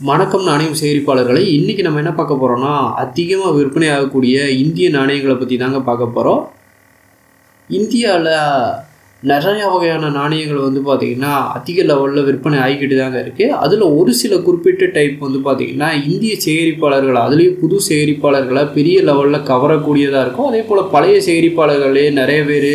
வணக்கம் நாணயம் சேகரிப்பாளர்களை இன்றைக்கி நம்ம என்ன பார்க்க போகிறோம்னா அதிகமாக விற்பனை ஆகக்கூடிய இந்திய நாணயங்களை பற்றி தாங்க பார்க்க போகிறோம் இந்தியாவில் நிறைய வகையான நாணயங்கள் வந்து பார்த்திங்கன்னா அதிக லெவலில் விற்பனை ஆகிக்கிட்டு தாங்க இருக்குது அதில் ஒரு சில குறிப்பிட்ட டைப் வந்து பார்த்திங்கன்னா இந்திய சேகரிப்பாளர்கள் அதுலேயும் புது சேகரிப்பாளர்களை பெரிய லெவலில் கவரக்கூடியதாக இருக்கும். அதே போல் பழைய சேகரிப்பாளர்களே நிறைய பேர்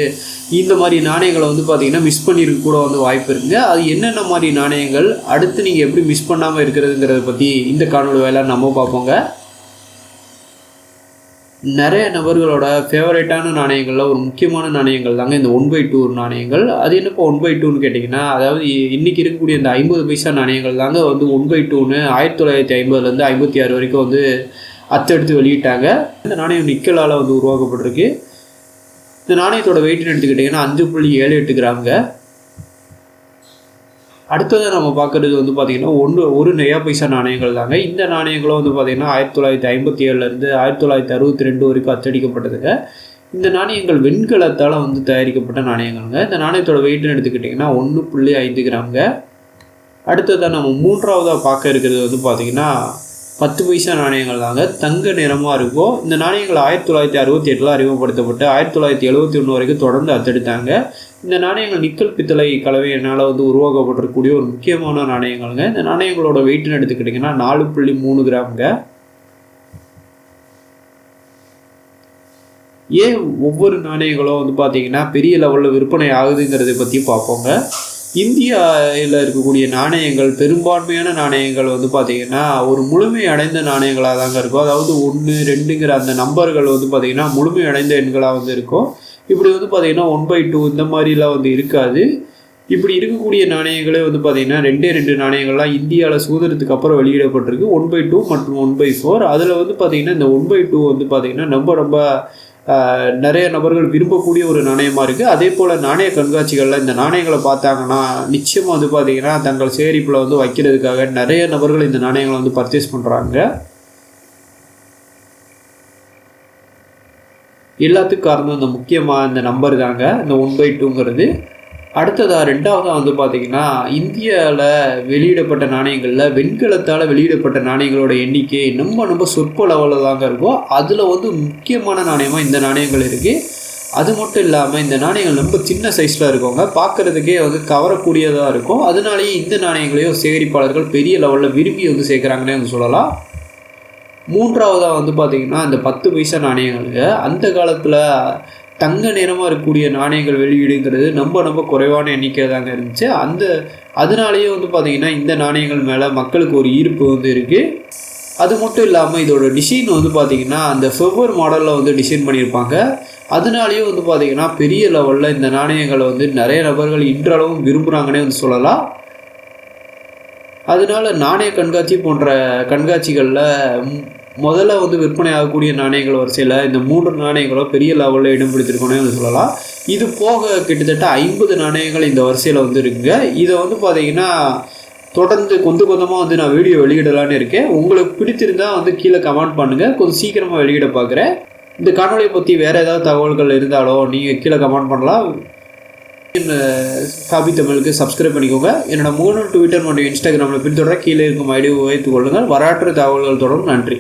இந்த மாதிரி நாணயங்களை வந்து பார்த்திங்கன்னா மிஸ் பண்ணியிருக்க கூட வந்து வாய்ப்பு இருக்குங்க. அது என்னென்ன மாதிரி நாணயங்கள்? அடுத்து நீங்கள் எப்படி மிஸ் பண்ணாமல் இருக்கிறதுங்கிறத பற்றி இந்த காணொலி வேலை நம்ம பார்ப்போங்க. நிறைய நபர்களோட ஃபேவரேட்டான நாணயங்களில் ஒரு முக்கியமான நாணயங்கள் தாங்க இந்த ஒன் பை டூ நாணயங்கள். அது என்னப்போ ஒன் பை டூன்னு கேட்டிங்கன்னா அதாவது இன்றைக்கி இருக்கக்கூடிய இந்த ஐம்பது பைசா நாணயங்கள் தாங்க வந்து ஒன் பை டூன்னு ஆயிரத்தி தொள்ளாயிரத்தி ஐம்பதுலேருந்து ஐம்பத்தி ஆறு வரைக்கும் வந்து அத்தெடுத்து வெளியிட்டாங்க. இந்த நாணயம் நிக்கலால் வந்து உருவாக்கப்பட்டிருக்கு. இந்த நாணயத்தோட வெயிட்னு எடுத்துக்கிட்டிங்கன்னா அஞ்சு புள்ளி ஏழு எட்டு கிராமுங்க. அடுத்ததாக நம்ம பார்க்குறது வந்து பார்த்திங்கன்னா ஒன்று ஒரு நெய்யா பைசா நாணயங்கள் தாங்க. இந்த நாணயங்களும் வந்து பார்த்திங்கன்னா ஆயிரத்தி தொள்ளாயிரத்தி ஐம்பத்தி ஏழுலேருந்து ஆயிரத்தி தொள்ளாயிரத்தி அறுபத்தி ரெண்டு வரைக்கும் அச்சடிக்கப்பட்டதுங்க. இந்த நாணயங்கள் வெண்கலத்தால் வந்து தயாரிக்கப்பட்ட நாணயங்கள்ங்க. இந்த நாணயத்தோட வெயிட்னு எடுத்துக்கிட்டிங்கன்னா ஒன்று புள்ளி ஐந்து கிராம்ங்க. அடுத்ததாக நம்ம மூன்றாவதாக பார்க்க இருக்கிறது வந்து பார்த்திங்கன்னா பத்து பைசா நாணயங்கள் தாங்க தங்க நிறமாக இருக்கும் இந்த நாணயங்கள் ஆயிரத்தி தொள்ளாயிரத்தி அறுபத்தி எட்டில் அறிமுகப்படுத்தப்பட்டு ஆயிரத்தி தொள்ளாயிரத்தி எழுபத்தி ஒன்று வரைக்கும் தொடர்ந்து அத்தெடுத்தாங்க. இந்த நாணயங்கள் நிக்கல் பித்தளை கலவையினால் வந்து உருவாக்கப்பட்டிருக்கக்கூடிய ஒரு முக்கியமான நாணயங்கள்ங்க. இந்த நாணயங்களோட வெயிட்னு எடுத்துக்கிட்டிங்கன்னா நாலு புள்ளி மூணு கிராம்ங்க. ஏன் ஒவ்வொரு நாணயங்களும் வந்து பார்த்தீங்கன்னா பெரிய லெவலில் விற்பனை ஆகுதுங்கிறத பற்றி பார்ப்போங்க. இந்தியாவில் இருக்கக்கூடிய நாணயங்கள் பெரும்பான்மையான நாணயங்கள் வந்து பார்த்தீங்கன்னா ஒரு முழுமை அடைந்த நாணயங்களாக தாங்க இருக்கும். அதாவது ஒன்று ரெண்டுங்கிற அந்த நம்பர்கள் வந்து பார்த்தீங்கன்னா முழுமை அடைந்த எண்களாக வந்து இருக்கும். இப்படி வந்து பார்த்திங்கன்னா ஒன் பை டூ இந்த மாதிரிலாம் வந்து இருக்காது. இப்படி இருக்கக்கூடிய நாணயங்களே வந்து பார்த்தீங்கன்னா ரெண்டே ரெண்டு நாணயங்கள்லாம் இந்தியாவில் சுதந்திரத்துக்கு அப்புறம் வெளியிடப்பட்டிருக்கு. ஒன் பை டூ மற்றும் ஒன் பை ஃபோர் அதில் வந்து பார்த்தீங்கன்னா இந்த ஒன் பை டூ வந்து பார்த்திங்கன்னா ரொம்ப ரொம்ப நிறைய நபர்கள் விரும்பக்கூடிய ஒரு நாணயமாக இருக்குது அதே போல் நாணய கண்காட்சிகளில் இந்த நாணயங்களை பார்த்தாங்கன்னா நிச்சயமாக வந்து பார்த்திங்கன்னா தங்கள் சேரிப்பில் வந்து வைக்கிறதுக்காக நிறைய நபர்கள் இந்த நாணயங்களை வந்து பர்ச்சேஸ் பண்ணுறாங்க எல்லாத்துக்கும் காரணம் இந்த முக்கியமாக இந்த நம்பர் தாங்க. இந்த ஒன் பை டூங்கிறது அடுத்ததாக ரெண்டாவதாக வந்து பார்த்திங்கன்னா இந்தியாவில் வெளியிடப்பட்ட நாணயங்களில் வெண்கலத்தால் வெளியிடப்பட்ட நாணயங்களோட எண்ணிக்கை ரொம்ப ரொம்ப சொற்ப லெவலில் தாங்க இருக்கும் அதில் வந்து முக்கியமான நாணயமாக இந்த நாணயங்கள் இருக்குது அது மட்டும் இல்லாமல் இந்த நாணயங்கள் ரொம்ப சின்ன சைஸில் இருக்கவங்க பார்க்குறதுக்கே வந்து கவரக்கூடியதாக இருக்கும். அதனாலேயே இந்த நாணயங்களையும் சேகரிப்பாளர்கள் பெரிய லெவலில் விரும்பி வந்து சேர்க்குறாங்கன்னே வந்து சொல்லலாம். மூன்றாவதாக வந்து பார்த்திங்கன்னா இந்த பத்து பைசா நாணயங்களுக்கு அந்த காலத்தில் தங்க நிறமாக இருக்கக்கூடிய நாணயங்கள் வெளியீடுங்கிறது ரொம்ப ரொம்ப குறைவான எண்ணிக்கை தாங்க இருந்துச்சு. அந்த அதனாலேயே வந்து பார்த்திங்கன்னா இந்த நாணயங்கள் மேலே மக்களுக்கு ஒரு ஈர்ப்பு வந்து இருக்குது அது மட்டும் இல்லாமல் இதோட டிசைன் வந்து பார்த்திங்கன்னா அந்த ஃபெவர் மாடலில் வந்து டிசைன் பண்ணியிருப்பாங்க. அதனாலேயே வந்து பார்த்திங்கன்னா பெரிய லெவலில் இந்த நாணயங்களை வந்து நிறைய நபர்கள் இன்றளவும் விரும்புகிறாங்கன்னே வந்து சொல்லலாம். அதனால நாணய கண்காட்சி போன்ற கண்காட்சிகளில் முதல்ல வந்து விற்பனை ஆகக்கூடிய நாணயங்கள் வரிசையில் இந்த மூன்று நாணயங்களும் பெரிய லெவலில் இடம் பிடித்திருக்கோன்னே வந்து சொல்லலாம். இது போக கிட்டத்தட்ட ஐம்பது நாணயங்கள் இந்த வரிசையில் வந்து இருக்குங்க. இதை வந்து பார்த்தீங்கன்னா தொடர்ந்து கொஞ்சம் கொஞ்சமாக வந்து நான் வீடியோ வெளியிடலான்னு இருக்கேன். உங்களுக்கு பிடிச்சிருந்தா வந்து கீழே கமெண்ட் பண்ணுங்கள் கொஞ்சம் சீக்கிரமாக வெளியிட பார்க்குறேன் இந்த காணொலியை பற்றி வேறு ஏதாவது தகவல்கள் இருந்தாலோ நீங்கள் கீழே கமெண்ட் பண்ணலாம். காபி தமிழுக்கு சப்ஸ்கிரைப் பண்ணிக்கோங்க. என்னோட மூணு ட்விட்டர் மற்றும் இன்ஸ்டாகிராமில் பின்தொடர கீழே இருக்கும் ஐடியை வைத்துக் கொள்ளுங்கள். வரலாற்று தகவல்கள் தொடரும். நன்றி.